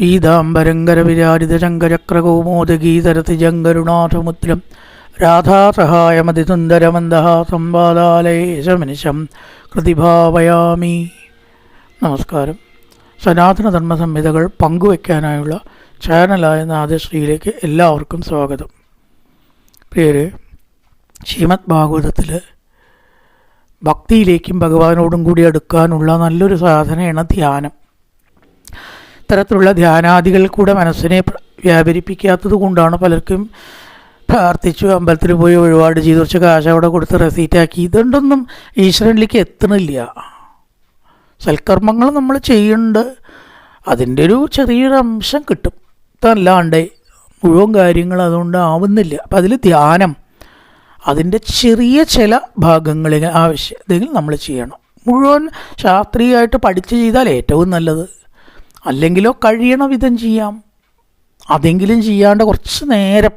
പീതാംബരങ്കരവിരാജിതശങ്കരക്രകൗമോദഗീതരതിജങ്കരുണാഥമുദ്രം രാധാസഹായമതിസുന്ദരമന്ദഹാസം ബാലാലയേശമനിശം കൃതിഭാവയാമി. നമസ്കാരം. സനാതനധർമ്മ സംഹിതകൾ പങ്കുവയ്ക്കാനായുള്ള ചാനലായ നാദശ്രീയിലേക്ക് എല്ലാവർക്കും സ്വാഗതം. പേര് ശ്രീമദ് ഭാഗവതത്തിൽ ഭക്തിയിലേക്കും ഭഗവാനോടും കൂടി അടുക്കാനുള്ള നല്ലൊരു സാധനയാണ് ധ്യാനം. ഇത്തരത്തിലുള്ള ധ്യാനാദികൾ കൂടെ മനസ്സിനെ പ്ര- വ്യാപരിപ്പിക്കാത്തത് കൊണ്ടാണ് പലർക്കും പ്രാർത്ഥിച്ചു അമ്പലത്തിൽ പോയി ഒരുപാട് ചെയ്തു കുറച്ച് കാശ് അവിടെ കൊടുത്ത് റെസീറ്റാക്കി ഇതുകൊണ്ടൊന്നും ഈശ്വരനിലേക്ക് എത്തണില്ല. സൽക്കർമ്മങ്ങൾ നമ്മൾ ചെയ്യുന്നുണ്ട്. അതിന്റെ ഒരു ചെറിയൊരു അംശം കിട്ടും. ഇതല്ലാണ്ട് മുഴുവൻ കാര്യങ്ങൾ അതുകൊണ്ട് ആവുന്നില്ല. അപ്പം അതിൽ ധ്യാനം അതിന്റെ ചെറിയ ചില ഭാഗങ്ങളിൽ ആവശ്യം ആവശ്യമെങ്കിൽ നമ്മൾ ചെയ്യണം. മുഴുവൻ ശാസ്ത്രീയമായിട്ട് പഠിച്ച് ചെയ്താൽ ഏറ്റവും നല്ലത്. അല്ലെങ്കിലോ കഴിയണ വിധം ചെയ്യാം. അതെങ്കിലും ചെയ്യാണ്ട് കുറച്ച് നേരം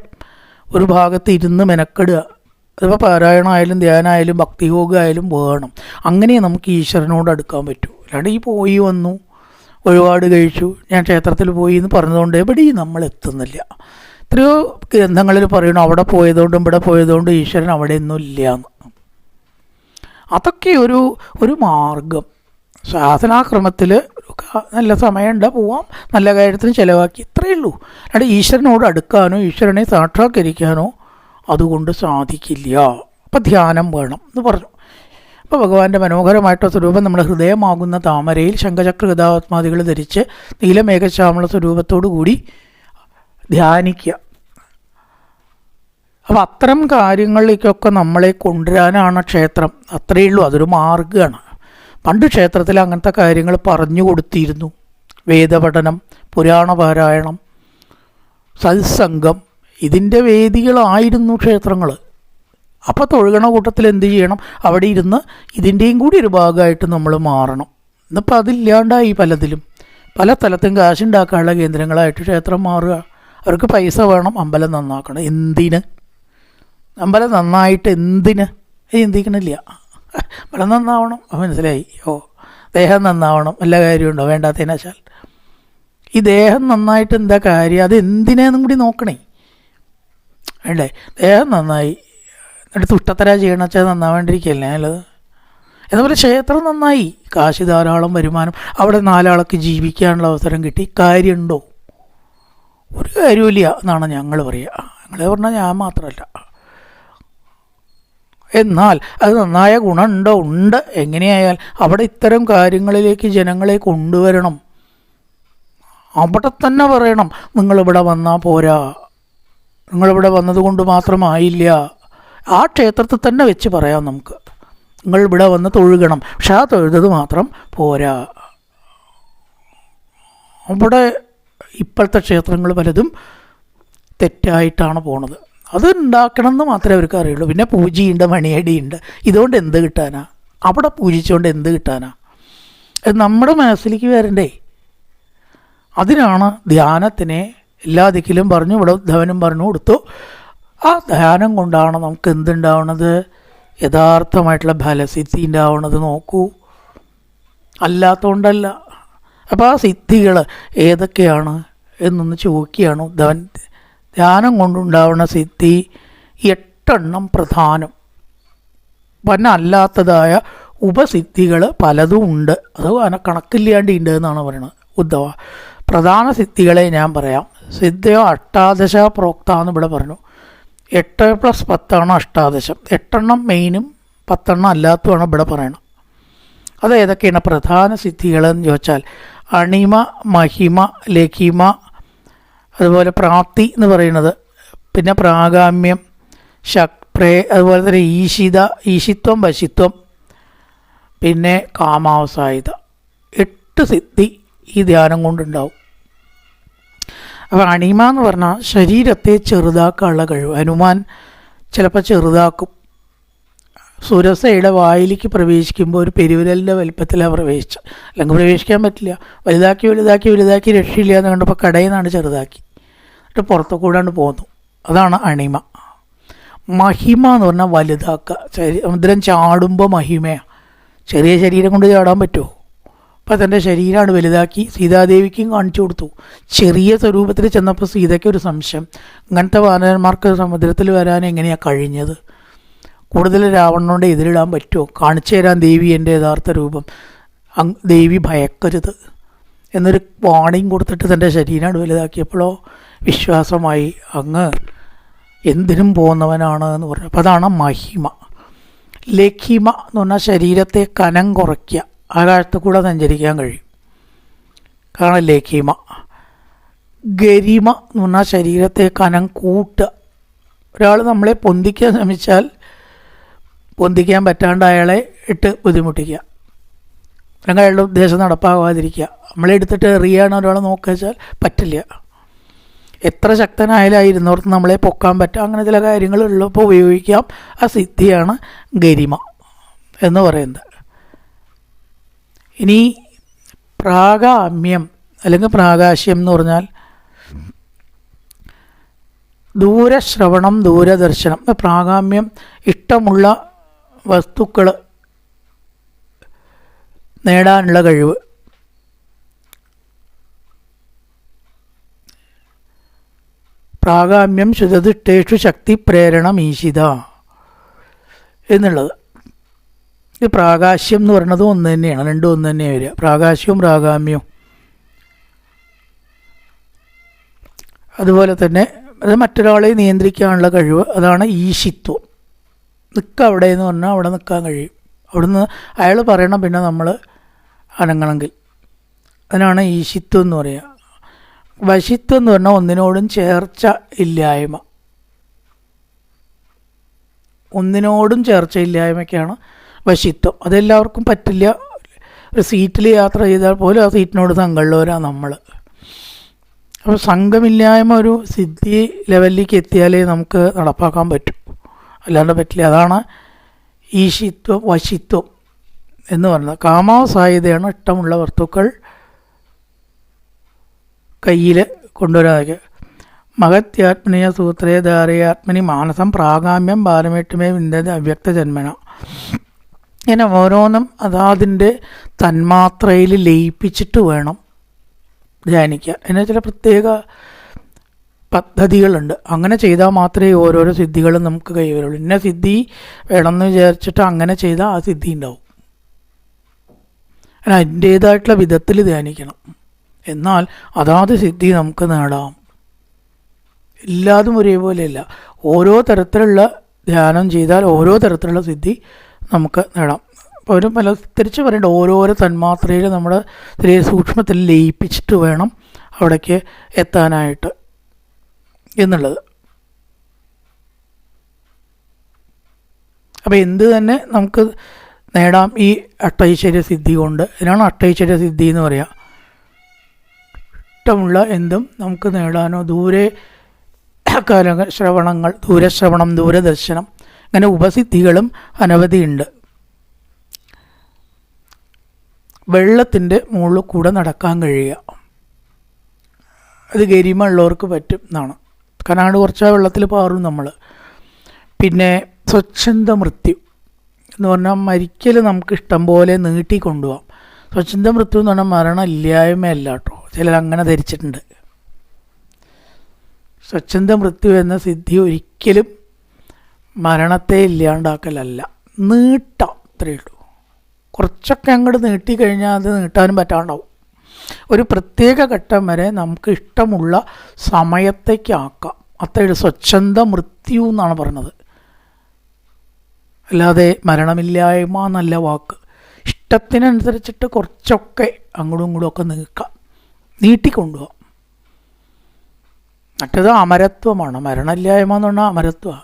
ഒരു ഭാഗത്ത് ഇരുന്ന് മെനക്കെടുക. അതിപ്പോൾ പാരായണമായാലും ധ്യാനമായാലും ഭക്തിയോഗമായാലും വേണം. അങ്ങനെ നമുക്ക് ഈശ്വരനോട് അടുക്കാൻ പറ്റൂ. അല്ലാണ്ട് ഈ പോയി വന്നു ഒരുപാട് കഴിച്ചു ഞാൻ ക്ഷേത്രത്തിൽ പോയി എന്ന് പറഞ്ഞതുകൊണ്ട് എവിടെയും നമ്മൾ എത്തുന്നില്ല. എത്രയോ ഗ്രന്ഥങ്ങളിൽ പറയണു അവിടെ പോയതുകൊണ്ടും ഇവിടെ പോയതുകൊണ്ടും ഈശ്വരൻ അവിടെ ഒന്നും ഇല്ല എന്ന്. അതൊക്കെ ഒരു ഒരു മാർഗം. സാധനാക്രമത്തിൽ നല്ല സമയമുണ്ട് പോവാം. നല്ല കാര്യത്തിന് ചിലവാക്കി. ഇത്രയേ ഉള്ളൂ. അല്ലാണ്ട് ഈശ്വരനോട് അടുക്കാനോ ഈശ്വരനെ സാക്ഷാത്കരിക്കാനോ അതുകൊണ്ട് സാധിക്കില്ല. അപ്പം ധ്യാനം വേണം എന്ന് പറഞ്ഞു. അപ്പോൾ ഭഗവാന്റെ മനോഹരമായിട്ടുള്ള സ്വരൂപം നമ്മുടെ ഹൃദയമാകുന്ന താമരയിൽ ശംഖചക്ര ഗതാത്മാദികൾ ധരിച്ച് നീലമേഘശ്യാമള സ്വരൂപത്തോടു കൂടി ധ്യാനിക്കുക. അപ്പോൾ അത്തരം കാര്യങ്ങളിലേക്കൊക്കെ നമ്മളെ കൊണ്ടുവരാനാണ് ക്ഷേത്രം. അത്രയേ ഉള്ളൂ. അതൊരു മാർഗമാണ്. പണ്ട് ക്ഷേത്രത്തിൽ അങ്ങനത്തെ കാര്യങ്ങൾ പറഞ്ഞു കൊടുത്തിരുന്നു. വേദപഠനം പുരാണ പാരായണം സത്സംഗം ഇതിന്റെ വേദികളായിരുന്നു ക്ഷേത്രങ്ങൾ അപ്പോൾ തൊഴുകണ കൂട്ടത്തിൽ എന്ത് ചെയ്യണം? അവിടെ ഇരുന്ന് ഇതിന്റെയും കൂടി ഒരു ഭാഗമായിട്ട് നമ്മൾ മാറണം. ഇന്നിപ്പോൾ അതില്ലാണ്ടായി പലതിലും. പല സ്ഥലത്തും കാശുണ്ടാക്കാനുള്ള കേന്ദ്രങ്ങളായിട്ട് ക്ഷേത്രം മാറുക. അവർക്ക് പൈസ വേണം അമ്പലം നന്നാക്കണം. എന്തിന്? അമ്പലം നന്നായിട്ട് എന്തിന്? ചിന്തിക്കണില്ല. അമ്പലം നന്നാവണം. മനസ്സിലായി. ഓ ദേഹം നന്നാവണം. എല്ലാ കാര്യമുണ്ടോ? വേണ്ടാത്തതിനാശാൽ ഈ ദേഹം നന്നായിട്ട് എന്താ കാര്യം? അത് എന്തിനേന്നും കൂടി നോക്കണേ. വേണ്ടേ? ദേഹം നന്നായി. എന്നിട്ട് തുഷ്ടത്തര ചെയ്യണം വെച്ചാൽ അല്ലത് നല്ലത്? അതുപോലെ ക്ഷേത്രം നന്നായി. കാശി ധാരാളം വരുമാനം. അവിടെ നാലാൾക്ക് ജീവിക്കാനുള്ള അവസരം കിട്ടി. കാര്യമുണ്ടോ? ഒരു കാര്യമില്ല എന്നാണ് ഞങ്ങൾ പറയുക ഞങ്ങൾ പറഞ്ഞാൽ ഞാൻ മാത്രമല്ല. എന്നാൽ അത് നന്നായ ഗുണമുണ്ടോ? ഉണ്ട്. എങ്ങനെയായാൽ അവിടെ ഇത്തരം കാര്യങ്ങളിലേക്ക് ജനങ്ങളെ കൊണ്ടുവരണം. അവിടെ തന്നെ പറയണം നിങ്ങളിവിടെ വന്നാൽ പോരാ. നിങ്ങളിവിടെ വന്നതുകൊണ്ട് മാത്രമായില്ല. ആ ക്ഷേത്രത്തിൽ തന്നെ വെച്ച് പറയാം നമുക്ക്. നിങ്ങൾ ഇവിടെ വന്ന് തൊഴുകണം. പക്ഷെ ആ തൊഴുതത് മാത്രം പോരാ. അവിടെ ഇപ്പോഴത്തെ ക്ഷേത്രങ്ങൾ പലതും തെറ്റായിട്ടാണ് പോണത്. അത് ഉണ്ടാക്കണം എന്ന് മാത്രമേ അവർക്ക് അറിയുള്ളൂ. പിന്നെ പൂജയുണ്ട് മണിയടിയുണ്ട്. ഇതുകൊണ്ട് എന്ത് കിട്ടാനാ? അവിടെ പൂജിച്ചുകൊണ്ട് എന്ത് കിട്ടാനാ? നമ്മുടെ മനസ്സിലേക്ക് വരണ്ടേ? അതിനാണ് ധ്യാനത്തിനെ എല്ലാ ദിക്കിലും പറഞ്ഞു ഇവിടെ ധവനും പറഞ്ഞു കൊടുത്തു. ആ ധ്യാനം കൊണ്ടാണ് നമുക്ക് എന്തുണ്ടാവണത്? യഥാർത്ഥമായിട്ടുള്ള ഫലസിദ്ധി ഉണ്ടാവണത് നോക്കൂ. അല്ലാത്തതുകൊണ്ടല്ല അപ്പോൾ ആ സിദ്ധികൾ ഏതൊക്കെയാണ് എന്നൊന്ന് ചോദിക്കുകയാണ് ഉദ്ധവൻ. ധ്യാനം കൊണ്ടുണ്ടാവുന്ന സിദ്ധി എട്ടെണ്ണം പ്രധാനം. പിന്നെ അല്ലാത്തതായ ഉപസിദ്ധികൾ പലതും ഉണ്ട്. അത് കണക്കില്ലാണ്ട് ഉണ്ട് എന്നാണ് പറയുന്നത് ഉദ്ധവ. പ്രധാന സിദ്ധികളെ ഞാൻ പറയാം. സിദ്ധയോ അഷ്ടാദശ പ്രോക്ത എന്ന് ഇവിടെ പറഞ്ഞു. എട്ട് പ്ലസ് പത്താണ് അഷ്ടാദശം. എട്ടെണ്ണം മെയിനും പത്തെണ്ണം അല്ലാത്തതുമാണ് ഇവിടെ പറയണം അത് ഏതൊക്കെയാണ്? പ്രധാന സിദ്ധികളെന്ന് ചോദിച്ചാൽ അണിമ മഹിമ ലഹിമ അതുപോലെ പ്രാപ്തി എന്ന് പറയുന്നത്. പിന്നെ പ്രാഗാമ്യം ശക് പ്രേ അതുപോലെ തന്നെ ഈശിത ഈശിത്വം വശിത്വം പിന്നെ കാമാവസായിത. എട്ട് സിദ്ധി ഈ ധ്യാനം കൊണ്ടുണ്ടാവും. അപ്പോൾ അണിമ എന്ന് പറഞ്ഞാൽ ശരീരത്തെ ചെറുതാക്കാനുള്ള കഴിവ്. ഹനുമാൻ ചിലപ്പോൾ ചെറുതാക്കും. സുരസയുടെ വായിലേക്ക് പ്രവേശിക്കുമ്പോൾ ഒരു പെരുവിരലിന്റെ വലിപ്പത്തിലാണ് പ്രവേശിച്ചത് അല്ലെങ്കിൽ പ്രവേശിക്കാൻ പറ്റില്ല. വലുതാക്കി വലുതാക്കി വലുതാക്കി രക്ഷയില്ല എന്ന് കണ്ടപ്പോൾ കടയിൽ നിന്നാണ് ചെറുതാക്കി. എന്നിട്ട് പുറത്തു കൂടാണ്ട് പോന്നു അതാണ് അണിമ. മഹിമ എന്ന് പറഞ്ഞാൽ വലുതാക്കുക. സമുദ്രം ചാടുമ്പോൾ മഹിമയാണ് ചെറിയ ശരീരം കൊണ്ട് ചാടാൻ പറ്റുമോ? അപ്പം തന്റെ ശരീരമാണ് വലുതാക്കി സീതാദേവിക്കും കാണിച്ചു കൊടുത്തു. ചെറിയ സ്വരൂപത്തിൽ ചെന്നപ്പോൾ സീതയ്ക്ക് ഒരു സംശയം. ഇങ്ങനത്തെ വാനന്മാർക്ക് സമുദ്രത്തിൽ വരാൻ എങ്ങനെയാണ് കഴിഞ്ഞത്? കൂടുതൽ രാവണനോട് എതിരിടാൻ പറ്റുമോ? കാണിച്ചു തരാൻ ദേവി എന്റെ യഥാർത്ഥ രൂപം. ദേവി ഭയക്കരുത്. എന്നൊരു വാണിംഗ് കൊടുത്തിട്ട് തന്റെ ശരീരമാണ് വലുതാക്കിയപ്പോഴോ വിശ്വാസമായി അങ്ങ് എന്തിനും പോകുന്നവനാണ് എന്ന് പറഞ്ഞു. അപ്പോൾ അതാണ് മഹിമ. ലഖിമ എന്ന് പറഞ്ഞാൽ ശരീരത്തെ കനം കുറയ്ക്കുക. ആകാശത്ത് കൂടെ സഞ്ചരിക്കാൻ കഴിയും. കാരണം ലഖിമ ഗരിമ എന്ന് പറഞ്ഞാൽ ശരീരത്തെ കനം കൂട്ടുക. ഒരാൾ നമ്മളെ പൊന്തിക്കാൻ ശ്രമിച്ചാൽ പൊന്തിക്കാൻ പറ്റാണ്ട് അയാളെ ഇട്ട് ബുദ്ധിമുട്ടിക്കുക. അല്ലെങ്കിൽ അയാളുടെ ഉദ്ദേശം നടപ്പാകാതിരിക്കുക നമ്മളെ എടുത്തിട്ട് എറിയാണ് ഒരാളെ നോക്കുക വെച്ചാൽ പറ്റില്ല. എത്ര ശക്തനായാലും ഇരുന്നോർത്ത് നമ്മളെ പൊക്കാൻ പറ്റും അങ്ങനെ ചില കാര്യങ്ങൾ ഉള്ളപ്പോൾ ഉപയോഗിക്കാം. ആ സിദ്ധിയാണ് ഗരിമ എന്ന് പറയുന്നത്. ഇനി പ്രാഗാമ്യം അല്ലെങ്കിൽ പ്രാകാശ്യം എന്ന് പറഞ്ഞാൽ ദൂരശ്രവണം ദൂരദർശനം. പ്രാഗാമ്യം ഇഷ്ടമുള്ള വസ്തുക്കൾ നേടാനുള്ള കഴിവ്. പ്രാഗാമ്യം ശുദ്ധതിട്ടേഷു ശക്തി പ്രേരണം ഈശിത എന്നുള്ളത്. ഇത് പ്രാകാശ്യം എന്ന് പറയുന്നത് ഒന്ന് തന്നെയാണ് രണ്ടും ഒന്ന് തന്നെയാണ് വരിക. പ്രാകാശ്യവും പ്രാഗാമ്യവും. അതുപോലെ തന്നെ അത് മറ്റൊരാളെ നിയന്ത്രിക്കാനുള്ള കഴിവ് അതാണ് ഈശിത്വം. നിൽക്കുക അവിടെ എന്ന് പറഞ്ഞാൽ അവിടെ നിൽക്കാൻ കഴിയും. അവിടുന്ന് അയാൾ പറയണം പിന്നെ നമ്മൾ അനങ്ങണമെങ്കിൽ. അതിനാണ് ഈശിത്വം എന്ന് പറയുക. വശിത്വം എന്ന് പറഞ്ഞാൽ ഒന്നിനോടും ചേർച്ച ഇല്ലായ്മ. ഒന്നിനോടും ചേർച്ച ഇല്ലായ്മയ്ക്കാണ് വശിത്വം. അതെല്ലാവർക്കും പറ്റില്ല. ഒരു സീറ്റിൽ യാത്ര ചെയ്താൽ പോലും ആ സീറ്റിനോട് സംഘമുള്ളവരാണ് നമ്മൾ അപ്പോൾ സംഘമില്ലായ്മ ഒരു സിദ്ധി ലെവലിലേക്ക് എത്തിയാലേ നമുക്ക് നടപ്പാക്കാൻ പറ്റൂ. അല്ലാണ്ട് പറ്റില്ല. അതാണ് ഈശിത്വം വശിത്വം എന്ന് പറയുന്നത് കാമാവസായതയാണ് ഇഷ്ടമുള്ള വസ്തുക്കൾ. കയ്യിൽ കൊണ്ടുവരാതെ മഹത്യാത്മനീയ സൂത്രേ ധാരയാത്മനി മാനസം പ്രാഗാമ്യം ബാലമേട്ടുമേ വിന്ദത് അവ്യക്ത ജന്മന ഇങ്ങനെ ഓരോന്നും അതാതിന്റെ തന്മാത്രയിൽ ലയിപ്പിച്ചിട്ട് വേണം ധ്യാനിക്കുക. എന്ന ചില പ്രത്യേക പദ്ധതികളുണ്ട്. അങ്ങനെ ചെയ്താൽ മാത്രമേ ഓരോരോ സിദ്ധികളും നമുക്ക് കൈവരുള്ളൂ ഇന്ന സിദ്ധി വേണമെന്ന് വിചാരിച്ചിട്ട് അങ്ങനെ ചെയ്താൽ ആ സിദ്ധി ഉണ്ടാവും. അതിന്റേതായിട്ടുള്ള വിധത്തിൽ ധ്യാനിക്കണം. എന്നാൽ അതാത് സിദ്ധി നമുക്ക് നേടാം. എല്ലാതും ഒരേപോലെയല്ല. ഓരോ തരത്തിലുള്ള ധ്യാനം ചെയ്താൽ ഓരോ തരത്തിലുള്ള സിദ്ധി നമുക്ക് നേടാം. അപ്പോൾ ഒരു പല തിരിച്ച് പറയേണ്ട ഓരോരോ തന്മാത്രയിൽ നമ്മുടെ ചെറിയ സൂക്ഷ്മത്തിൽ ലയിപ്പിച്ചിട്ട് വേണം അവിടേക്ക് എത്താനായിട്ട് എന്നുള്ളത്. അപ്പോൾ എന്ത് തന്നെ നമുക്ക് നേടാം ഈ അട്ടൈശ്വര്യ സിദ്ധി കൊണ്ട്. ഇതിനാണ് അട്ടൈശ്വര്യ സിദ്ധി എന്ന് പറയുക ഇഷ്ടമുള്ള എന്തും നമുക്ക് നേടാനോ. ദൂരെ കാല ശ്രവണങ്ങൾ ദൂരശ്രവണം ദൂരദർശനം അങ്ങനെ ഉപസിദ്ധികളും അനവധിയുണ്ട്. വെള്ളത്തിന്റെ മുകളിൽ കൂടെ നടക്കാൻ കഴിയുക. അത് ഗരിമ ഉള്ളവർക്ക് പറ്റും എന്നാണ്. കനാട് കുറച്ച് വെള്ളത്തിൽ പാറും നമ്മൾ. പിന്നെ സ്വച്ഛന്ത മൃത്യു എന്ന് പറഞ്ഞാൽ മരിക്കൽ നമുക്ക് ഇഷ്ടം പോലെ നീട്ടി കൊണ്ടുപോകാം സ്വച്ഛന്ത മൃത്യു എന്ന് പറഞ്ഞാൽ മരണം ഇല്ലായ്മയല്ല ചിലർ അങ്ങനെ ധരിച്ചിട്ടുണ്ട്. സ്വച്ഛന്ത മൃത്യു എന്ന സിദ്ധി ഒരിക്കലും മരണത്തെ ഇല്ലാണ്ടാക്കലല്ല. നീട്ടാം അത്രയേ ഉള്ളൂ. കുറച്ചൊക്കെ അങ്ങോട്ട് നീട്ടി കഴിഞ്ഞാൽ അത് നീട്ടാനും പറ്റാണ്ടാവും. ഒരു പ്രത്യേക ഘട്ടം വരെ നമുക്ക് ഇഷ്ടമുള്ള സമയത്തേക്കാക്കാം. അത്രയുള്ള സ്വച്ഛന്ത മൃത്യു എന്നാണ് പറഞ്ഞത് അല്ലാതെ മരണമില്ലായ്മ എന്നല്ല വാക്ക്. ഇഷ്ടത്തിനനുസരിച്ചിട്ട് കുറച്ചൊക്കെ അങ്ങോട്ടും ഇങ്ങോട്ടും ഒക്കെ നീക്കാം. നീട്ടിക്കൊണ്ടുപോകാം മറ്റത് അമരത്വമാണ്. മരണമില്ലായ്മ എന്ന് പറഞ്ഞാൽ അമരത്വമാണ്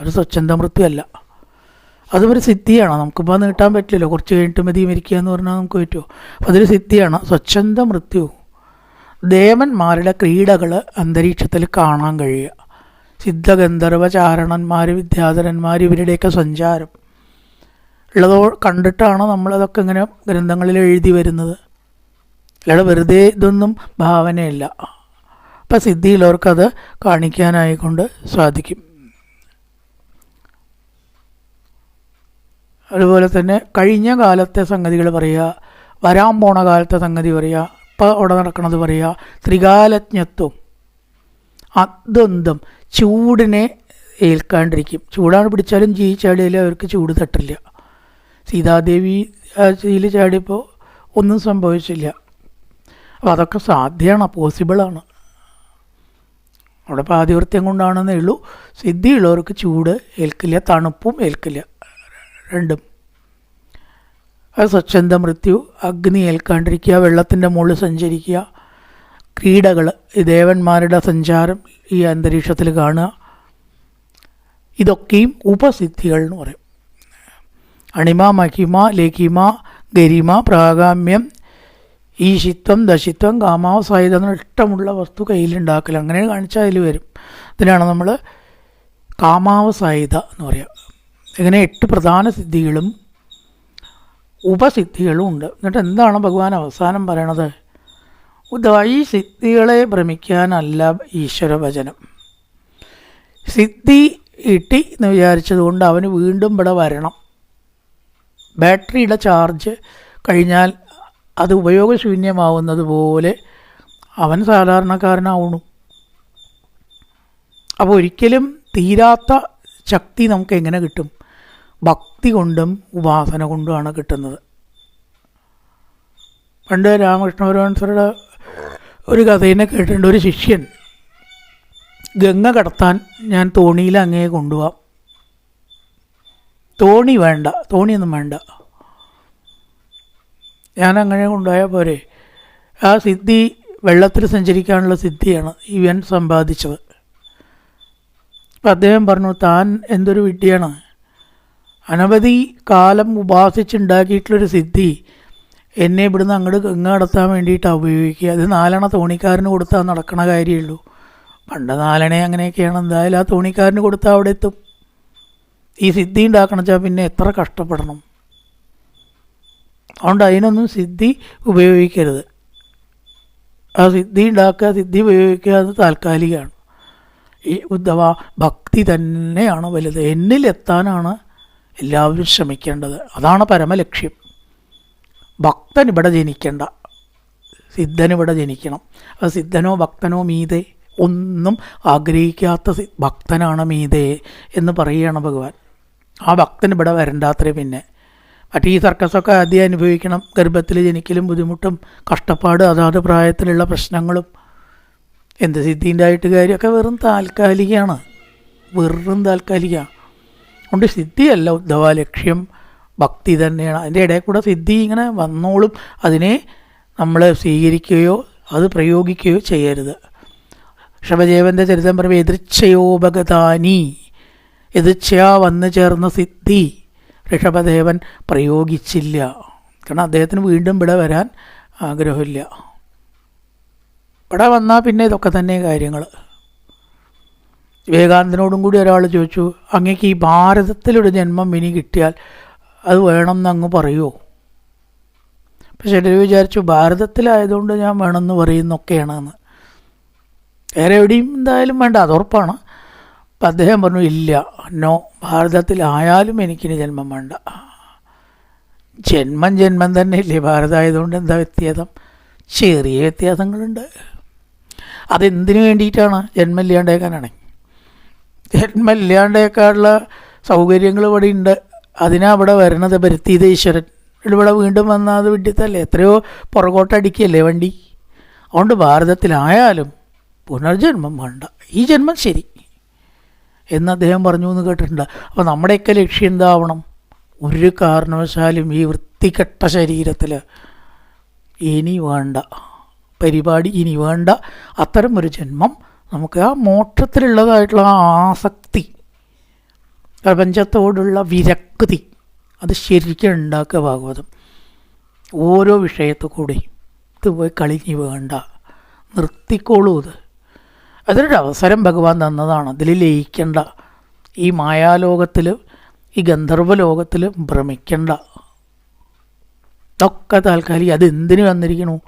ഒരു സ്വച്ഛന്ത മൃത്യുവല്ല. അതും ഒരു സിദ്ധിയാണ്. നമുക്കിപ്പോൾ നീട്ടാൻ പറ്റില്ലല്ലോ. കുറച്ച് കഴിഞ്ഞിട്ട് മതി മരിക്കുക എന്ന് പറഞ്ഞാൽ നമുക്ക് പറ്റുമോ അപ്പോൾ അതൊരു സിദ്ധിയാണ്. സ്വച്ഛന്ത മൃത്യു. ദേവന്മാരുടെ ക്രീഡകൾ അന്തരീക്ഷത്തിൽ കാണാൻ കഴിയുക. സിദ്ധഗന്ധർവ ചാരണന്മാർ വിദ്യാധരന്മാർ ഇവരുടെയൊക്കെ സഞ്ചാരം. ഉള്ളതോ കണ്ടിട്ടാണ് നമ്മളതൊക്കെ ഇങ്ങനെ ഗ്രന്ഥങ്ങളിൽ എഴുതി വരുന്നത്. അല്ലാതെ വെറുതെ ഇതൊന്നും ഭാവനയില്ല. അപ്പം സിദ്ധിയിലവർക്കത് കാണിക്കാനായിക്കൊണ്ട് സാധിക്കും. അതുപോലെ തന്നെ കഴിഞ്ഞ കാലത്തെ സംഗതികൾ പറയുക വരാൻ പോണ കാലത്തെ സംഗതി പറയുക ഇപ്പോൾ അവിടെ നടക്കണത് പറയുക ത്രികാലജ്ഞത്വം. അദ്വന്ദ്ം ചൂടിനെ ഏൽക്കാണ്ടിരിക്കും. ചൂടാണ് പിടിച്ചാലും ജീ ചാടിയാലും അവർക്ക് ചൂട് തട്ടില്ല. സീതാദേവി ചീൽ ചാടിയപ്പോൾ ഒന്നും സംഭവിച്ചില്ല. അപ്പോൾ അതൊക്കെ സാധ്യമാണ് പോസിബിളാണ് അവിടെ പാതിവൃത്യം കൊണ്ടാണെന്നേ ഉള്ളൂ. സിദ്ധിയുള്ളവർക്ക് ചൂട് ഏൽക്കില്ല തണുപ്പും ഏൽക്കില്ല രണ്ടും. അത് സ്വച്ഛന്ത മൃത്യു അഗ്നി ഏൽക്കാണ്ടിരിക്കുക വെള്ളത്തിന്റെ മുകളിൽ സഞ്ചരിക്കുക ക്രീഡകൾ ഈ ദേവന്മാരുടെ സഞ്ചാരം ഈ അന്തരീക്ഷത്തിൽ കാണുക. ഇതൊക്കെയും ഉപസിദ്ധികൾ എന്ന് പറയും. അണിമ മഹിമ ലഘിമ ഗരിമ പ്രാഗാമ്യം ഈശിത്വം ദശിത്വം കാമാവസായുധം എന്ന ഇഷ്ടമുള്ള വസ്തു കയ്യിലുണ്ടാക്കൽ അങ്ങനെ കാണിച്ചാൽ അതിൽ വരും. ഇതിനാണ് നമ്മൾ കാമാവസായുധ എന്ന് പറയുക ഇങ്ങനെ എട്ട് പ്രധാന സിദ്ധികളും ഉപസിദ്ധികളും ഉണ്ട്. എന്നിട്ട് എന്താണ് ഭഗവാൻ അവസാനം പറയണത്? ഈ സിദ്ധികളെ ഭ്രമിക്കാനല്ല ഈശ്വരവചനം. സിദ്ധി ഇട്ടി എന്ന് വിചാരിച്ചതുകൊണ്ട് അവന് വീണ്ടും ഇവിടെ വരണം. ബാറ്ററിയുടെ ചാർജ് കഴിഞ്ഞാൽ അത് ഉപയോഗശൂന്യമാവുന്നത് പോലെ അവൻ സാധാരണക്കാരനാവുന്നു. അപ്പോൾ ഒരിക്കലും തീരാത്ത ശക്തി നമുക്ക് എങ്ങനെ കിട്ടും? ഭക്തി കൊണ്ടും ഉപാസന കൊണ്ടുമാണ് കിട്ടുന്നത്. പണ്ട് രാമകൃഷ്ണ പരമഹംസരുടെ ഒരു കഥയിനെ കേട്ടിട്ടുണ്ട് ഒരു ശിഷ്യൻ. ഗംഗ കടത്താൻ ഞാൻ തോണിയിൽ അങ്ങേ കൊണ്ടുപോവാം. തോണി വേണ്ട തോണിയൊന്നും വേണ്ട. ഞാൻ അങ്ങനെ കൊണ്ടുപോയാൽ പോരെ. ആ സിദ്ധി വെള്ളത്തിൽ സഞ്ചരിക്കാനുള്ള സിദ്ധിയാണ് ഇവൻ സമ്പാദിച്ചത്. അപ്പം അദ്ദേഹം പറഞ്ഞു താൻ എന്തൊരു വിഡ്ഢിയാണ്. അനവധി കാലം ഉപാസിച്ചുണ്ടാക്കിയിട്ടുള്ളൊരു സിദ്ധി എന്നെ ഇവിടുന്ന് അങ്ങോട്ട് ഗംഗ നടത്താൻ വേണ്ടിയിട്ടാണ് ഉപയോഗിക്കുക. അത് നാലെണ്ണ തോണിക്കാരന് കൊടുത്താൽ നടക്കണ കാര്യമുള്ളൂ പണ്ട് നാലണ അങ്ങനെയൊക്കെയാണ്. എന്തായാലും ആ തോണിക്കാരന് കൊടുത്താൽ അവിടെ എത്തും. ഈ സിദ്ധി ഉണ്ടാക്കണം വെച്ചാൽ പിന്നെ എത്ര കഷ്ടപ്പെടണം. അതുകൊണ്ട് അതിനൊന്നും സിദ്ധി ഉപയോഗിക്കരുത്. ആ സിദ്ധി ഉണ്ടാക്കുക സിദ്ധി ഉപയോഗിക്കുക അത് താൽക്കാലികമാണ്. ഈ ഉദ്ധവ ഭക്തി തന്നെയാണ് വലുത്. എന്നിലെത്താനാണ് എല്ലാവരും ശ്രമിക്കേണ്ടത്. അതാണ് പരമലക്ഷ്യം. ഭക്തൻ ഇവിടെ ജനിക്കേണ്ട. സിദ്ധൻ ഇവിടെ ജനിക്കണം. അത് സിദ്ധനോ ഭക്തനോ മീതെ ഒന്നും ആഗ്രഹിക്കാത്ത ഭക്തനാണ് മീതെ എന്ന് പറയുകയാണ് ഭഗവാൻ. ആ ഭക്തൻ ഇവിടെ വരണ്ടാത്രേ പിന്നെ. മറ്റേ ഈ സർക്കസൊക്കെ ആദ്യം അനുഭവിക്കണം. ഗർഭത്തിൽ ജനിക്കലും ബുദ്ധിമുട്ടും കഷ്ടപ്പാട് അതാത് പ്രായത്തിലുള്ള പ്രശ്നങ്ങളും. എന്ത് സിദ്ധീന്റെ ആയിട്ട് കാര്യമൊക്കെ വെറും താൽക്കാലികമാണ് വെറും താൽക്കാലിക. അതുകൊണ്ട് സിദ്ധിയല്ല ഉദ്ധവ ലക്ഷ്യം. ഭക്തി തന്നെയാണ്. അതിന്റെ ഇടയിൽ കൂടെ സിദ്ധി ഇങ്ങനെ വന്നോളും. അതിനെ നമ്മൾ സ്വീകരിക്കുകയോ അത് പ്രയോഗിക്കുകയോ ചെയ്യരുത്. ഋഷഭദേവന്റെ ചരിത്രം പറയുമ്പോൾ എതിർച്ചയോപഗതാനി. എതിർച്ചയാ വന്നു ചേർന്ന സിദ്ധി. ഋഷഭദേവൻ പ്രയോഗിച്ചില്ല. കാരണം അദ്ദേഹത്തിന് വീണ്ടും ഇവിടെ വരാൻ ആഗ്രഹമില്ല. ഇവിടെ വന്നാൽ പിന്നെ ഇതൊക്കെ തന്നെ കാര്യങ്ങൾ വിവേകാനന്ദനോടും കൂടി ഒരാൾ ചോദിച്ചു അങ്ങേക്ക് ഈ ഭാരതത്തിലൊരു ജന്മം ഇനി കിട്ടിയാൽ അത് വേണമെന്ന് അങ്ങ് പറയുമോ പക്ഷെ ചിലർ വിചാരിച്ചു ഭാരതത്തിലായതുകൊണ്ട് ഞാൻ വേണമെന്ന് പറയുന്നൊക്കെയാണെന്ന്. വേറെ എവിടെയും എന്തായാലും വേണ്ട അത് ഉറപ്പാണ്. അപ്പം അദ്ദേഹം പറഞ്ഞു ഇല്ല നോ ഭാരതത്തിലായാലും എനിക്കിനി ജന്മം വേണ്ട. ജന്മം ജന്മം തന്നെ ഇല്ലേ ഭാരതമായതുകൊണ്ട് എന്താ വ്യത്യാസം? ചെറിയ വ്യത്യാസങ്ങളുണ്ട്. അതെന്തിനു വേണ്ടിയിട്ടാണ് ജന്മം ഇല്ലാണ്ടേക്കാനാണ്? ജന്മം ഇല്ലാണ്ടേക്കാനുള്ള സൗകര്യങ്ങൾ ഇവിടെ ഉണ്ട്. അതിനാ ഇവിടെ വരണത് ഭരതീത ഈശ്വരൻ ഇവിടെ വീണ്ടും വന്നാൽ അത് വിഡ്ഢിത്തല്ലേ? എത്രയോ പുറകോട്ടടിക്കുകയല്ലേ വണ്ടി? അതുകൊണ്ട് ഭാരതത്തിലായാലും പുനർജന്മം വേണ്ട. ഈ ജന്മം ശരി. എന്ന് അദ്ദേഹം പറഞ്ഞു എന്ന് കേട്ടിട്ടുണ്ട്. അപ്പോൾ നമ്മുടെയൊക്കെ ലക്ഷ്യം എന്താവണം? ഒരു കാരണവശാലും ഈ വൃത്തികെട്ട ശരീരത്തിൽ ഇനി വേണ്ട. പരിപാടി ഇനി വേണ്ട. അത്തരം ഒരു ജന്മം നമുക്ക് ആ മോക്ഷത്തിലുള്ളതായിട്ടുള്ള ആ ആസക്തി പ്രപഞ്ചത്തോടുള്ള വിരക്തി അത് ശരിക്കും ഉണ്ടാക്കുക ഭാഗവതം. ഓരോ വിഷയത്തു കൂടി ഇത് പോയി കളിഞ്ഞ് വേണ്ട. നിർത്തിക്കോളൂ ഇത് അതിനൊരു അവസരം ഭഗവാൻ തന്നതാണ്. അതിൽ ലയിക്കേണ്ട. ഈ മായാലോകത്തിൽ ഈ ഗന്ധർവ ലോകത്തിൽ ഭ്രമിക്കേണ്ട. ഇതൊക്കെ താൽക്കാലിക. അത് എന്തിനു വന്നിരിക്കണു?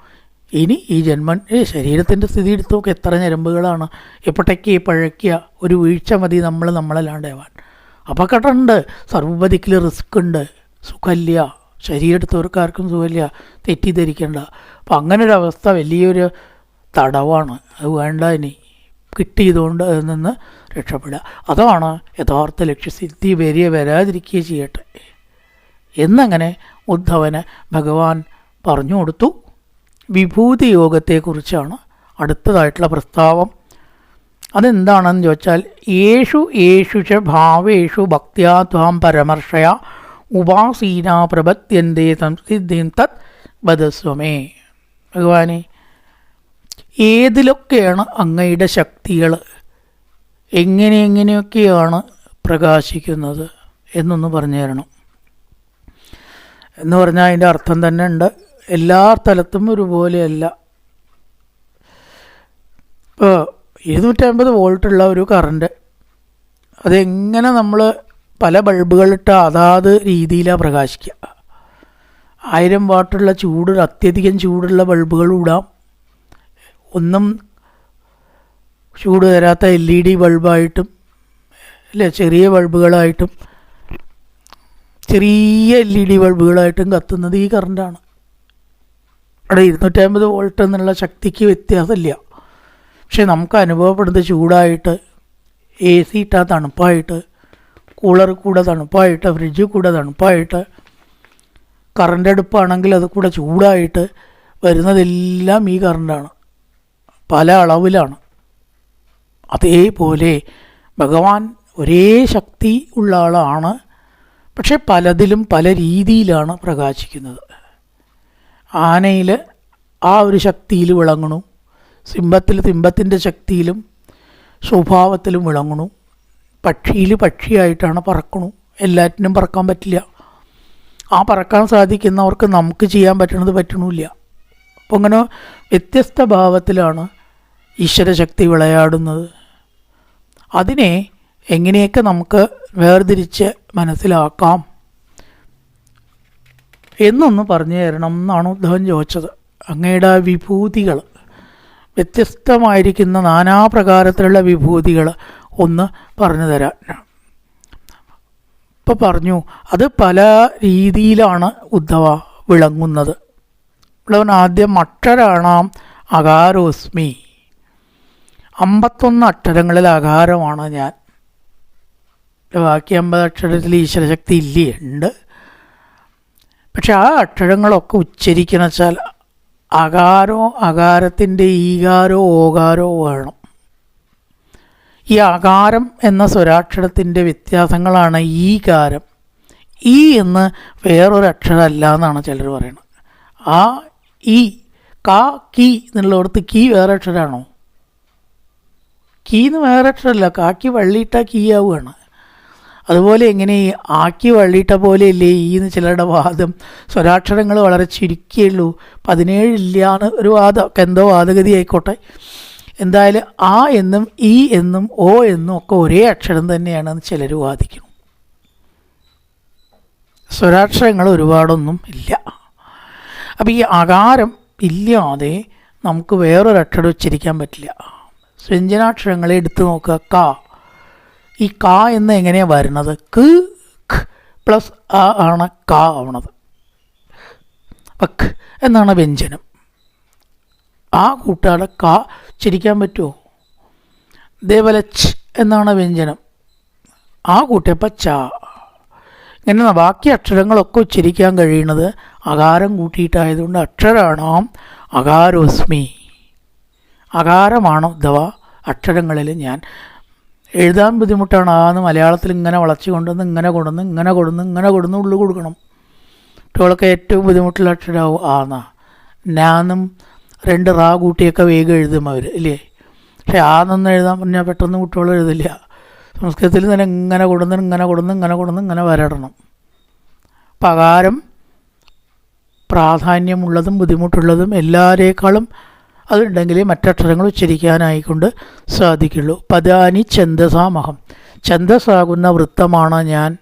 ഇനി ഈ ജന്മൻ ഈ ശരീരത്തിന്റെ സ്ഥിതി എടുത്തു നോക്കി എത്ര ഞരമ്പുകളാണ്. എപ്പോഴേക്ക് പഴയ്ക്കുക ഒരു വീഴ്ച മതി നമ്മൾ നമ്മളല്ലാണ്ടാവാൻ. അപകടമുണ്ട് സർവതിക്കിൽ റിസ്ക് ഉണ്ട്. സുഖമില്ല. ശരീരമെടുത്തവർക്കാർക്കും സുഖമില്ല. തെറ്റിദ്ധരിക്കേണ്ട. അപ്പം അങ്ങനൊരവസ്ഥ വലിയൊരു തടവാണ്. അത് വേണ്ട ഇനി. കിട്ടിയതുകൊണ്ട് അതിൽ നിന്ന് രക്ഷപ്പെടുക. അതാണ് യഥാർത്ഥ ലക്ഷ്യസിദ്ധി വരിക വരാതിരിക്കുകയും ചെയ്യട്ടെ. എന്നങ്ങനെ ഉദ്ധവന് ഭഗവാൻ പറഞ്ഞു കൊടുത്തു. വിഭൂതി യോഗത്തെക്കുറിച്ചാണ് അടുത്തതായിട്ടുള്ള പ്രസ്താവം. അതെന്താണെന്ന് ചോദിച്ചാൽ യേഷു യേഷു ച ഭാവേഷു ഭക്തിയാ ത്വാം പരമർഷയ ഉപാസീന പ്രപത്യന്തേ സംസിദ്ധിം തത് വധസ്വമേ ഭഗവാനെ ഏതിലൊക്കെയാണ് അങ്ങയുടെ ശക്തികൾ എങ്ങനെ എങ്ങനെയൊക്കെയാണ് പ്രകാശിക്കുന്നത്? എന്നൊന്ന് പറഞ്ഞു തരണം. എന്ന് പറഞ്ഞാൽ അതിന്റെ അർത്ഥം തന്നെ ഉണ്ട്. എല്ലാ സ്ഥലത്തും ഒരുപോലെയല്ല. ഇപ്പോൾ ഇരുന്നൂറ്റമ്പത് വോൾട്ടുള്ള ഒരു കറണ്ട് അതെങ്ങനെ നമ്മൾ പല ബൾബുകളിട്ട് അതാത് രീതിയിലാണ് പ്രകാശിക്കുക? ആയിരം വാട്ടുള്ള ചൂട് അത്യധികം ചൂടുള്ള ബൾബുകൾ ഇടാം ഒന്നും ചൂട് തരാത്ത എൽ ഇ ഡി ബൾബായിട്ടും അല്ലേ ചെറിയ ബൾബുകളായിട്ടും ചെറിയ എൽ ഇ ഡി ബൾബുകളായിട്ടും കത്തുന്നത് ഈ കറണ്ടാണ്. അവിടെ ഇരുന്നൂറ്റമ്പത് വോൾട്ട് എന്നുള്ള ശക്തിക്ക് വ്യത്യാസമില്ല. പക്ഷെ നമുക്ക് അനുഭവപ്പെടുന്നത് ചൂടായിട്ട് എ സി ഇട്ടാൽ തണുപ്പായിട്ട് കൂളർ കൂടെ തണുപ്പായിട്ട് ഫ്രിഡ്ജ് കൂടെ തണുപ്പായിട്ട് കറണ്ട് അടുപ്പാണെങ്കിൽ അത് കൂടെ ചൂടായിട്ട് വരുന്നതെല്ലാം ഈ കറണ്ടാണ്. പല അളവിലാണ്. അതേപോലെ ഭഗവാൻ ഒരേ ശക്തി ഉള്ള ആളാണ്. പക്ഷെ പലതിലും പല രീതിയിലാണ് പ്രകാശിക്കുന്നത്. ആനയിൽ ആ ഒരു ശക്തിയിൽ വിളങ്ങണു സിംഹത്തിൽ സിംഹത്തിന്റെ ശക്തിയിലും സ്വഭാവത്തിലും വിളങ്ങണു പക്ഷിയിൽ പക്ഷിയായിട്ടാണ് പറക്കണു എല്ലാറ്റിനും പറക്കാൻ പറ്റില്ല. ആ പറക്കാൻ സാധിക്കുന്നവർക്ക് നമുക്ക് ചെയ്യാൻ പറ്റണത് പറ്റണില്ല അപ്പോൾ അങ്ങനെ വ്യത്യസ്ത ഭാവത്തിലാണ് ഈശ്വരശക്തി വിളയാടുന്നത്. അതിനെ എങ്ങനെയൊക്കെ നമുക്ക് വേർതിരിച്ച് മനസ്സിലാക്കാം എന്നൊന്ന് പറഞ്ഞു തരണം എന്നാണ് ഉദ്ധവൻ ചോദിച്ചത്. അങ്ങയുടെ വിഭൂതികൾ വ്യത്യസ്തമായിരിക്കുന്ന നാനാപ്രകാരത്തിലുള്ള വിഭൂതികൾ ഒന്ന് പറഞ്ഞു തരാൻ. ഇപ്പം പറഞ്ഞു അത് പല രീതിയിലാണ് ഉദ്ധവ വിളങ്ങുന്നത്. ഉള്ളവൻ ആദ്യം അക്ഷരാണാം അകാരോസ്മി. അമ്പത്തൊന്ന് അക്ഷരങ്ങളിൽ അകാരമാണ് ഞാൻ. ബാക്കി അമ്പത് അക്ഷരത്തിൽ ഈശ്വരശക്തി ഇല്ലേ ഉണ്ട് പക്ഷെ ആ അക്ഷരങ്ങളൊക്കെ ഉച്ചരിക്കണം വെച്ചാൽ അകാരോ അകാരത്തിന്റെ ഈകാരോ ഓകാരോ വേണം. ഈ അകാരം എന്ന സ്വരാക്ഷരത്തിന്റെ വ്യത്യാസങ്ങളാണ് ഈകാരം. ഈ എന്ന് വേറൊരു അക്ഷരമല്ല എന്നാണ് ചിലർ പറയുന്നത്. ആ ഈ കാ കീ എന്നുള്ളിടത്ത് കീ വേറെ അക്ഷരമാണോ കീന്ന് വേറെ അക്ഷരമല്ല കാക്കി വള്ളിയിട്ട കീ ആവുകയാണ്. അതുപോലെ എങ്ങനെ ഈ ആക്കി വള്ളിയിട്ട പോലെയല്ലേ ഈ എന്ന് ചിലരുടെ വാദം സ്വരാക്ഷരങ്ങൾ വളരെ ചുരുക്കിയുള്ളൂ പതിനേഴില്ല എന്ന് ഒരു വാദം എന്തോ വാദഗതി ആയിക്കോട്ടെ. എന്തായാലും ആ എന്നും ഈ എന്നും ഓ എന്നും ഒക്കെ ഒരേ അക്ഷരം തന്നെയാണെന്ന് ചിലർ വാദിക്കുന്നു സ്വരാക്ഷരങ്ങൾ ഒരുപാടൊന്നും ഇല്ല. അപ്പോൾ ഈ അകാരം ഇല്ലാതെ നമുക്ക് വേറൊരു അക്ഷരം ഉച്ചരിക്കാൻ പറ്റില്ല. വ്യഞ്ജനാക്ഷരങ്ങളെ എടുത്തു നോക്കുക. ക. ഈ ക എന്ന് എങ്ങനെയാണ് വരുന്നത്? ക് പ്ലസ് അ ആണ് ക ആവണത്. പക്ക് എന്നാണ് വ്യഞ്ജനം. ആ കൂട്ടാതെ ക ഉച്ചരിക്കാൻ പറ്റുമോ ഇതേപോലെ ഛ് എന്നാണ് വ്യഞ്ജനം. ആ കൂട്ടിയപ്പോൾ ച. ഇങ്ങനെ ബാക്കി അക്ഷരങ്ങളൊക്കെ ഉച്ചരിക്കാൻ കഴിയുന്നത്. അകാരം കൂട്ടിയിട്ടായതുകൊണ്ട് അക്ഷരാണാം അകാരോസ്മി. അകാരമാണ് അഥവാ അക്ഷരങ്ങളിൽ ഞാൻ എഴുതാൻ ബുദ്ധിമുട്ടാണ്. ആന്ന് മലയാളത്തിൽ ഇങ്ങനെ വളച്ചു കൊണ്ടുവന്ന് ഇങ്ങനെ കൊടുന്ന് ഇങ്ങനെ കൊടുന്ന് ഇങ്ങനെ കൊടുന്ന് ഉള്ളു കൊടുക്കണം. കുട്ടികളൊക്കെ ഏറ്റവും ബുദ്ധിമുട്ടുള്ള അക്ഷരമാവും ആന്നാ നാന്നും രണ്ട് റാ കൂട്ടിയൊക്കെ വേഗം എഴുതും അവർ ഇല്ലേ? പക്ഷെ ആന്നൊന്നും എഴുതാൻ പറഞ്ഞാൽ പെട്ടെന്ന് കുട്ടികൾ എഴുതില്ല. സംസ്കൃതത്തിൽ തന്നെ ഇങ്ങനെ കൊടുന്ന് ഇങ്ങനെ കൊടുന്ന് ഇങ്ങനെ കൊടുന്ന് ഇങ്ങനെ വരടണം. പകാരം പ്രാധാന്യമുള്ളതും ബുദ്ധിമുട്ടുള്ളതും എല്ലാവരേക്കാളും അതുണ്ടെങ്കിൽ മറ്റക്ഷരങ്ങൾ ഉച്ചരിക്കാനായിക്കൊണ്ട് സാധിക്കുള്ളൂ. പദാനി ഛന്ദസാമഹം. ഛന്ദസാകുന്ന വൃത്തമാണ് ഞാൻ.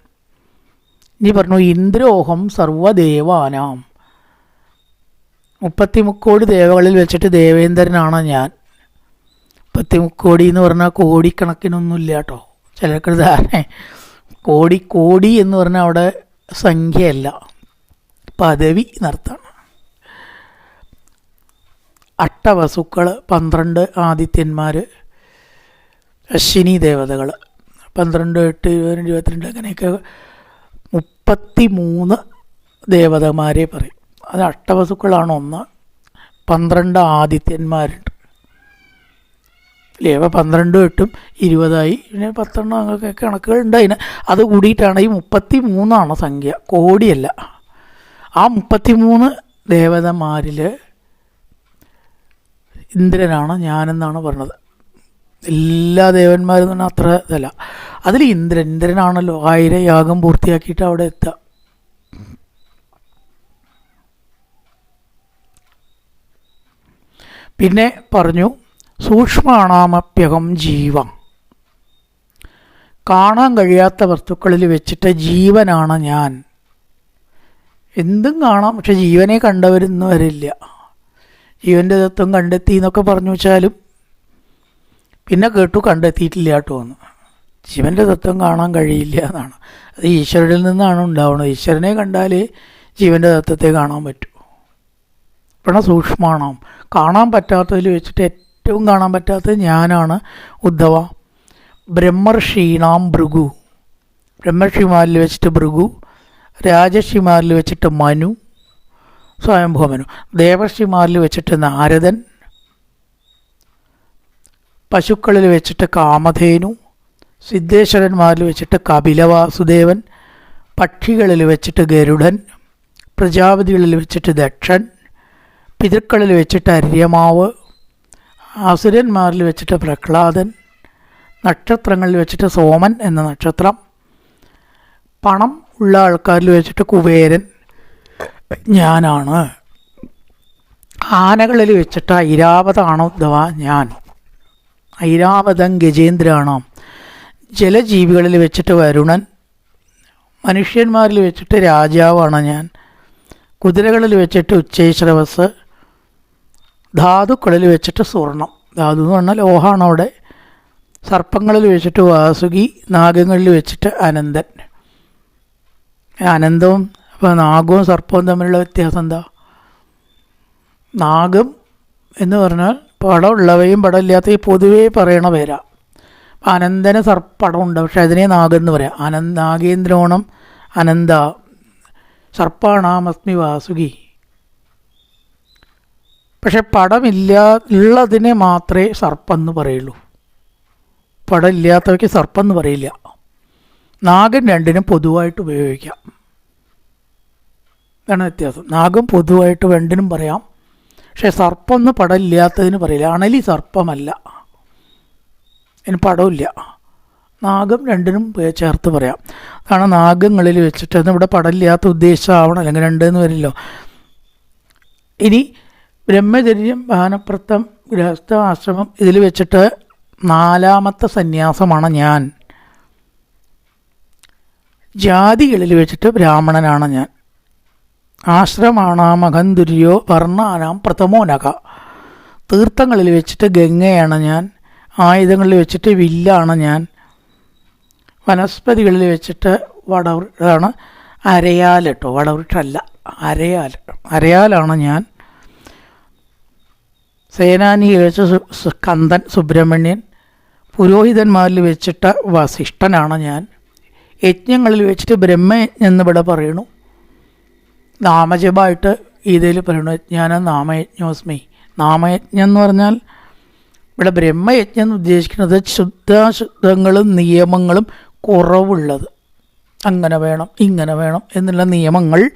ഇനി പറഞ്ഞു ഇന്ദ്രോഹം സർവദേവാനാം. മുപ്പത്തിമുക്കോടി ദേവകളിൽ വെച്ചിട്ട് ദേവേന്ദ്രനാണ് ഞാൻ. മുപ്പത്തിമുക്കോടി എന്ന് പറഞ്ഞാൽ കോടിക്കണക്കിനൊന്നുമില്ല കേട്ടോ ചിലർക്ക് ധാരണ കോടി കോടി എന്ന് പറഞ്ഞാൽ അവിടെ സംഖ്യയല്ല. പദവി എന്നർത്ഥമാണ് അട്ടവസുക്കൾ പന്ത്രണ്ട് ആദിത്യന്മാർ അശ്വിനി ദേവതകൾ പന്ത്രണ്ട് എട്ട് ഇരുപത്തിരണ്ട് ഇരുപത്തിരണ്ട് അങ്ങനെയൊക്കെ മുപ്പത്തി മൂന്ന് ദേവതമാരെ പറയും. അത് അട്ടവസുക്കളാണ് ഒന്ന്. പന്ത്രണ്ട് ആദിത്യന്മാരുണ്ട്. ലേവ പന്ത്രണ്ടും എട്ടും ഇരുപതായി. പിന്നെ പത്തെണ്ണം അങ്ങനെയൊക്കെ കണക്കുകളുണ്ട് അതിന്. അത് കൂടിയിട്ടാണ് ഈ മുപ്പത്തി മൂന്നാണ് സംഖ്യ. കോടിയല്ല. ആ മുപ്പത്തി മൂന്ന് ദേവതമാരിൽ ഇന്ദ്രനാണ് ഞാനെന്നാണ് പറഞ്ഞത്. എല്ലാ ദേവന്മാരും തന്നെ അത്ര ഇതല്ല. അതിൽ ഇന്ദ്രൻ ഇന്ദ്രനാണല്ലോ ആയിരം യാഗം പൂർത്തിയാക്കിയിട്ട് അവിടെ എത്തുക. പിന്നെ പറഞ്ഞു സൂക്ഷ്മാണാമപ്യകം ജീവ. കാണാൻ കഴിയാത്ത വസ്തുക്കളിൽ വെച്ചിട്ട് ജീവനാണ് ഞാൻ. എന്തും കാണാം. പക്ഷെ ജീവനെ കണ്ടവരൊന്നും വരില്ല ജീവന്റെ തത്വം കണ്ടെത്തി എന്നൊക്കെ പറഞ്ഞു വെച്ചാലും പിന്നെ കേട്ടു കണ്ടെത്തിയിട്ടില്ല കേട്ടോ എന്ന്. ജീവന്റെ തത്വം കാണാൻ കഴിയില്ല എന്നാണ്. അത് ഈശ്വരനിൽ നിന്നാണ് ഉണ്ടാവുന്നത്. ഈശ്വരനെ കണ്ടാലേ ജീവന്റെ തത്വത്തെ കാണാൻ പറ്റൂ. ഇപ്പോഴാണ് സൂക്ഷ്മാണം. കാണാൻ പറ്റാത്തതിൽ വെച്ചിട്ട് ഏറ്റവും കാണാൻ പറ്റാത്തത് ഞാനാണ്. ഉദ്ധവ. ബ്രഹ്മർഷീണാം ഭൃഗു. ബ്രഹ്മർഷിമാരിൽ വെച്ചിട്ട് ഭൃഗു. രാജർഷിമാരിൽ വെച്ചിട്ട് മനു സ്വയംഭൂമനു ദേവർഷിമാരിൽ വെച്ചിട്ട് നാരദൻ പശുക്കളിൽ വെച്ചിട്ട് കാമധേനു സിദ്ധേശ്വരന്മാരിൽ വെച്ചിട്ട് കപിലവാസുദേവൻ പക്ഷികളിൽ വെച്ചിട്ട് ഗരുഡൻ പ്രജാപതികളിൽ വെച്ചിട്ട് ദക്ഷൻ പിതൃക്കളിൽ വെച്ചിട്ട് അര്യമാവ് അസുരന്മാരിൽ വെച്ചിട്ട് പ്രഹ്ലാദൻ നക്ഷത്രങ്ങളിൽ വെച്ചിട്ട് സോമൻ എന്ന നക്ഷത്രം പണം ഉള്ള ആൾക്കാരിൽ വെച്ചിട്ട് കുബേരൻ ഞാനാണ്. ആനകളിൽ വെച്ചിട്ട് ഐരാവതാണോ ഉദ്ധവ ഞാൻ? ഐരാവതം ഗജേന്ദ്രാണോ? ജലജീവികളിൽ വെച്ചിട്ട് വരുണൻ. മനുഷ്യന്മാരിൽ വെച്ചിട്ട് രാജാവാണ് ഞാൻ. കുതിരകളിൽ വെച്ചിട്ട് ഉച്ചൈശ്രവസ്. ധാതുക്കളിൽ വെച്ചിട്ട് സ്വർണം. ധാതു എന്ന് പറഞ്ഞാൽ ലോഹമാണ് അവിടെ. സർപ്പങ്ങളിൽ വെച്ചിട്ട് വാസുകി. നാഗങ്ങളിൽ വെച്ചിട്ട് അനന്തൻ. അനന്തവും നാഗവും സർപ്പവും തമ്മിലുള്ള വ്യത്യാസം എന്താ? നാഗം എന്ന് പറഞ്ഞാൽ പടമുള്ളവയും പടമില്ലാത്തവയും പൊതുവേ പറയണ പേരാ. അനന്തന് സർപ്പടമുണ്ട് പക്ഷെ അതിനെ നാഗം എന്ന് പറയാം. അനന്ത നാഗേന്ദ്രോണം അനന്ത. സർപ്പാണാമസ്മി വാസുകി. പക്ഷെ പടമില്ല ഉള്ളതിനെ മാത്രമേ സർപ്പം എന്ന് പറയുള്ളൂ. പടമില്ലാത്തവയ്ക്ക് സർപ്പം എന്ന് പറയില്ല. നാഗൻ രണ്ടിനും പൊതുവായിട്ട് ഉപയോഗിക്കാം. ഇതാണ് വ്യത്യാസം. നാഗം പൊതുവായിട്ട് രണ്ടിനും പറയാം. പക്ഷെ സർപ്പം എന്ന് പടം ഇല്ലാത്തതിന് പറയില്ല. അണലി സർപ്പമല്ല. അതിന് പടമില്ല നാഗം രണ്ടിനും ചേർത്ത് പറയാം. അതാണ് നാഗങ്ങളിൽ വെച്ചിട്ട് ഇവിടെ പടമില്ലാത്ത ഉദ്ദേശമാവണം. അല്ലെങ്കിൽ രണ്ടെന്ന് വരില്ലോ. ഇനി ബ്രഹ്മചര്യം ഭാനപ്രത്തം ഗൃഹസ്ഥ ആശ്രമം ഇതിൽ വെച്ചിട്ട് നാലാമത്തെ സന്യാസമാണ് ഞാൻ. ജാതികളിൽ വെച്ചിട്ട് ബ്രാഹ്മണനാണ് ഞാൻ. ആശ്രമാണാം അഹന്തുര്യോ വർണാനാം പ്രഥമോനക തീർത്ഥങ്ങളിൽ വെച്ചിട്ട് ഗംഗയാണ് ഞാൻ. ആയുധങ്ങളിൽ വെച്ചിട്ട് വില്ലാണ് ഞാൻ. വനസ്പതികളിൽ വെച്ചിട്ട് വടവൃട്ടാണ് അരയാൽ കേട്ടോ വടവൃട്ടല്ല അരയാൽ അരയാലാണ് ഞാൻ. സേനാനിയിൽ വെച്ച് സു- സു- കന്ദൻ സുബ്രഹ്മണ്യൻ. പുരോഹിതന്മാരിൽ വെച്ചിട്ട് വസിഷ്ഠനാണ് ഞാൻ. യജ്ഞങ്ങളിൽ വെച്ചിട്ട് ബ്രഹ്മയജ്ഞം എന്നിവിടെ പറയണു. നാമജപമായിട്ട് ഇതിൽ പറയണു യജ്ഞാന നാമയജ്ഞോസ്മി. നാമയജ്ഞം എന്ന് പറഞ്ഞാൽ ഇവിടെ ബ്രഹ്മയജ്ഞം എന്ന് ഉദ്ദേശിക്കുന്നത് ശുദ്ധാശുദ്ധങ്ങളും നിയമങ്ങളും കുറവുള്ളത്. അങ്ങനെ വേണം ഇങ്ങനെ വേണം എന്നുള്ള നിയമങ്ങൾ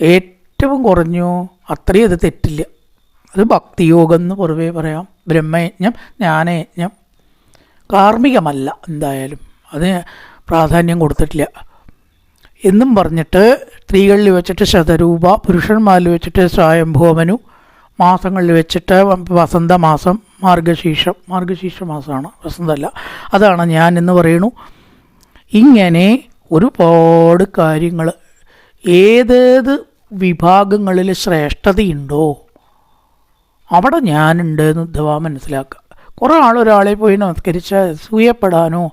ഏറ്റവും കുറഞ്ഞു. അത്രയും അത് തെറ്റില്ല. അത് ഭക്തിയോഗം എന്ന് പൊതുവേ പറയാം. ബ്രഹ്മയജ്ഞം ജ്ഞാനയജ്ഞം. കാർമ്മികമല്ല എന്തായാലും. അതിന് പ്രാധാന്യം കൊടുത്തിട്ടില്ല. എന്നും പറഞ്ഞിട്ട് സ്ത്രീകളിൽ വെച്ചിട്ട് ശതരൂപ പുരുഷന്മാരിൽ വെച്ചിട്ട് സ്വയംഭൂമനു മാസങ്ങളിൽ വെച്ചിട്ട് വസന്തമാസം മാർഗശീർഷം മാർഗശീർഷ മാസമാണ് വസന്തമല്ല. അതാണ് ഞാൻ എന്ന് പറയണു ഇങ്ങനെ ഒരുപാട് കാര്യങ്ങൾ ഏതേത് വിഭാഗങ്ങളിൽ ശ്രേഷ്ഠതയുണ്ടോ അവിടെ ഞാനുണ്ട് എന്ന് ഉദ്ധവ മനസ്സിലാക്കുക. കുറേ ആൾ ഒരാളെ പോയി നമസ്കരിച്ച അസൂയപ്പെടാനോ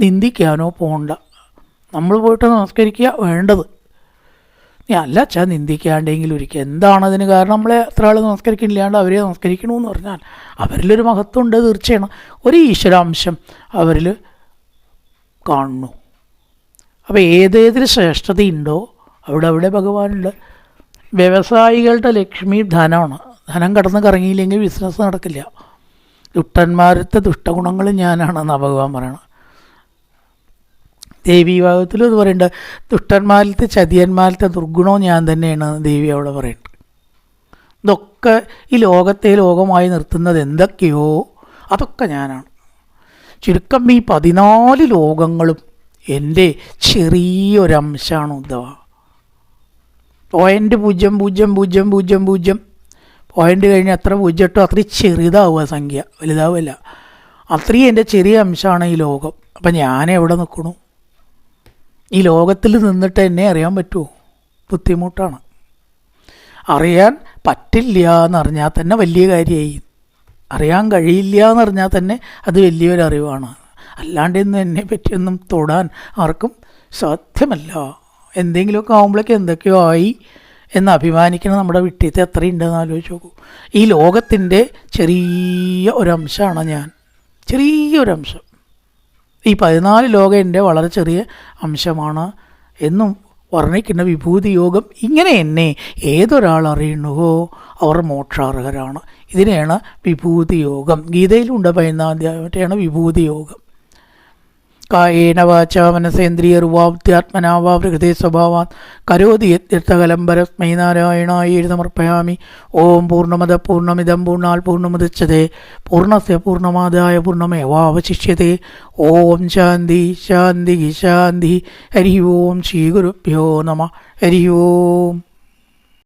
നിന്ദിക്കാനോ പോകണ്ട നമ്മൾ പോയിട്ട് നമസ്കരിക്കുക വേണ്ടത്. അല്ല അച്ഛാ നിന്ദിക്കാണ്ടെങ്കിൽ ഒരിക്കൽ എന്താണ് അതിന് കാരണം? നമ്മളെ എത്ര ആൾ നമസ്കരിക്കണില്ലാണ്ട് അവരെ നമസ്കരിക്കണമെന്ന് പറഞ്ഞാൽ അവരിലൊരു മഹത്വം ഉണ്ട് തീർച്ചയാണ്. ഒരു ഈശ്വരാംശം അവരിൽ കാണുന്നു. അപ്പോൾ ഏതേതിൽ ശ്രേഷ്ഠതയുണ്ടോ? അവിടെ അവിടെ ഭഗവാനുണ്ട്. വ്യവസായികളുടെ ലക്ഷ്മി ധനമാണ്. ധനം കടന്ന് കറങ്ങിയില്ലെങ്കിൽ ബിസിനസ് നടക്കില്ല. ദുഷ്ടന്മാരത്തെ ദുഷ്ടഗുണങ്ങൾ ഞാനാണെന്നാണ് ഭഗവാൻ പറയണം ദേവി വിഭാഗത്തിലും ഇത് പറയുന്നുണ്ട് ദുഷ്ടന്മാരിലത്തെ ചതിയന്മാരിലത്തെ ദുർഗുണവും ഞാൻ തന്നെയാണ് ദേവി അവിടെ പറയുന്നത് ഇതൊക്കെ ഈ ലോകത്തെ ലോകമായി നിർത്തുന്നത് എന്തൊക്കെയോ അതൊക്കെ ഞാനാണ്. ചുരുക്കം ഈ പതിനാല് ലോകങ്ങളും എന്റെ ചെറിയൊരംശമാണ് ഉദ്ധവ. പോയിന്റ് പൂജ്യം പൂജ്യം പൂജ്യം പൂജ്യം പൂജ്യം. പോയിന്റ് കഴിഞ്ഞ് എത്ര പൂജ്യം ഇട്ടോ അത്രയും ചെറുതാവുക സംഖ്യ. വലുതാവില്ല അത്രയും എന്റെ ചെറിയ അംശമാണ് ഈ ലോകം. അപ്പം ഞാൻ എവിടെ നിൽക്കണു? ഈ ലോകത്തിൽ നിന്നിട്ട് എന്നെ അറിയാൻ പറ്റുമോ ബുദ്ധിമുട്ടാണ്. അറിയാൻ പറ്റില്ല എന്നറിഞ്ഞാൽ തന്നെ വലിയ കാര്യമായി അറിയാൻ കഴിയില്ല എന്നറിഞ്ഞാൽ തന്നെ അത് വലിയൊരു അറിവാണ്. അല്ലാണ്ട് ഇന്ന് എന്നെ പറ്റിയൊന്നും തൊടാൻ ആർക്കും സാധ്യമല്ല. എന്തെങ്കിലുമൊക്കെ ആകുമ്പോഴേക്ക് എന്തൊക്കെയോ ആയി എന്ന് അഭിമാനിക്കുന്ന നമ്മുടെ വിട്ടിയത്തെ എത്രയുണ്ടെന്ന് ആലോചിച്ച് നോക്കൂ. ഈ ലോകത്തിന്റെ ചെറിയ ഒരംശമാണ് ഞാൻ. ചെറിയൊരംശം ഈ പതിനാല് ലോകം എന്റെ വളരെ ചെറിയ അംശമാണ് എന്നും വർണിക്കുന്ന വിഭൂതി യോഗം ഇങ്ങനെ എന്നെ ഏതൊരാൾ അറിയണുവോ അവർ മോക്ഷാർഹരാണ്. ഇതിനെയാണ് വിഭൂതി യോഗം ഗീതയിലുണ്ട് പതിനാം മറ്റെയാണ് വിഭൂതി യോഗം കായേന വാച മനസേന്ദ്രിയർവാബ്ധ്യാത്മനാ വാ പ്രകൃതി സ്വഭാവാൻ കരോതി യത്യർത്ഥകലം പരസ്മൈ നാരായണായി സമർപ്പയാമി ഓം പൂർണമത പൂർണമിതം പൂർണാൽ പൂർണമുദച്ഛതേ പൂർണസ്യ പൂർണമാതായ പൂർണമേവാവശിഷ്യത്തെ ഓം ശാന്തി ശാന്തി ശാന്തി. ഹരി ഓം ശ്രീ ഗുരുഭ്യോ നമ. ഹരി ഓം.